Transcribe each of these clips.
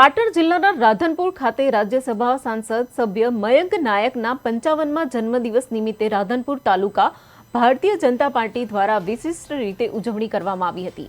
પાટણ જિલ્લાના રાધનપુર ખાતે રાજ્યસભા સાંસદ સભ્ય મયંક નાયકના પંચાવનમાં જન્મદિવસ નિમિત્તે રાધનપુર તાલુકા ભારતીય જનતા પાર્ટી દ્વારા વિશિષ્ટ રીતે ઉજવણી કરવામાં આવી હતી.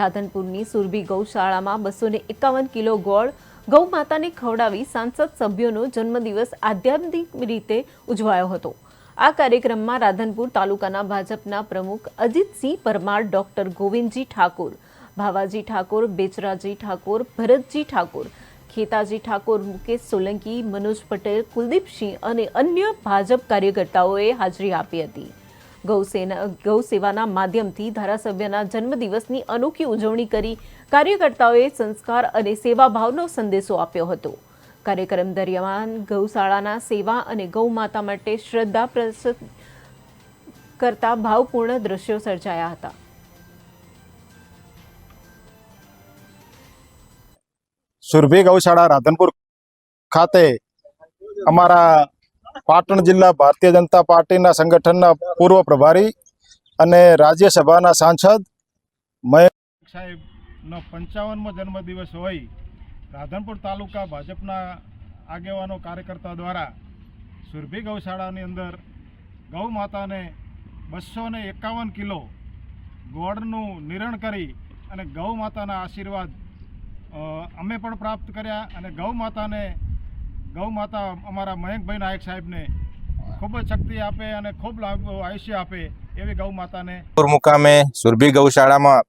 રાધનપુરની સુરભી ગૌશાળામાં બસો એકાવન કિલો ગોળ ગૌ માતાને ખવડાવી સાંસદ સભ્યોનો જન્મદિવસ આધ્યાત્મિક રીતે ઉજવાયો હતો. આ કાર્યક્રમમાં રાધનપુર તાલુકાના ભાજપના પ્રમુખ અજીતસિંહ પરમાર, ડોક્ટર ગોવિંદજી ઠાકોર ભાવાજી ઠાકોર બેચરાજી ઠાકોર ભરતજી ઠાકોર ખેતાજી ઠાકોર મુકેશ સોલંકી મનોજ પટેલ કુલદીપસિંહ અને અન્ય ભાજપ કાર્યકર્તાઓએ હાજરી આપી હતી. ગૌસેના, ગૌસેવાના માધ્યમથી ધારાસભ્યના જન્મદિવસની અનોખી ઉજવણી કરી કાર્યકર્તાઓએ સંસ્કાર અને સેવાભાવનો સંદેશો આપ્યો હતો. કાર્યક્રમ દરમિયાન ગૌશાળાના સેવા અને ગૌ માતા માટે શ્રદ્ધા પ્રસત કરતા ભાવપૂર્ણ દ્રશ્યો સર્જાયા હતા. સુરભી ગૌશાળા રાધનપુર ખાતે અમારા પાટણ જિલ્લા ભારતીય જનતા પાર્ટીના સંગઠનના પૂર્વ પ્રભારી અને રાજ્યસભાના સાંસદ મયંક સાહેબનો પંચાવનમો જન્મદિવસ હોય, રાધનપુર તાલુકા ભાજપના આગેવાનો કાર્યકર્તા દ્વારા સુરભી ગૌશાળાની અંદર ગૌ માતાને બસો એકાવન કિલો ગોળનું નિરણ કરી અને ગૌ માતાના આશીર્વાદ અમે પણ પ્રાપ્ત કર્યા અને ગૌ માતાને ગૌ માતા અમારા મયંકભાઈ નાયક સાહેબને ખૂબ જ શક્તિ આપે અને ખૂબ લાભ આયુષ્ય આપે એવી ગૌ માતાને. મુકામે સુરભી ગૌશાળામાં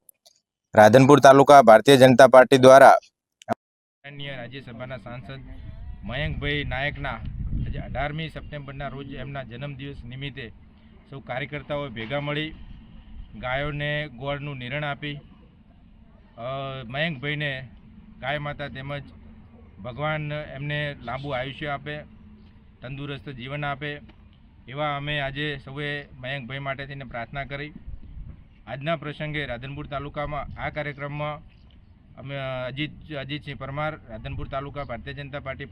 રાધનપુર તાલુકા ભારતીય જનતા પાર્ટી દ્વારા માનનીય રાજ્યસભાના સાંસદ મયંકભાઈ નાયકના આજે અઢારમી સપ્ટેમ્બરના રોજ એમના જન્મદિવસ નિમિત્તે સૌ કાર્યકર્તાઓ ભેગા મળી ગાયોને ગોળનું નિરણ આપી મયંકભાઈને ગાય માતા તેમજ ભગવાન એમને લાંબુ આયુષ્ય આપે, તંદુરસ્ત જીવન આપે. એવા અમે આજે સૌએ મયંકભાઈ માટે થઈને પ્રાર્થના કરી. આજના પ્રસંગે રાધનપુર તાલુકામાં આ કાર્યક્રમમાં અમે અજીત, અજીતસિંહ પરમાર, રાધનપુર તાલુકા ભારતીય જનતા પાર્ટી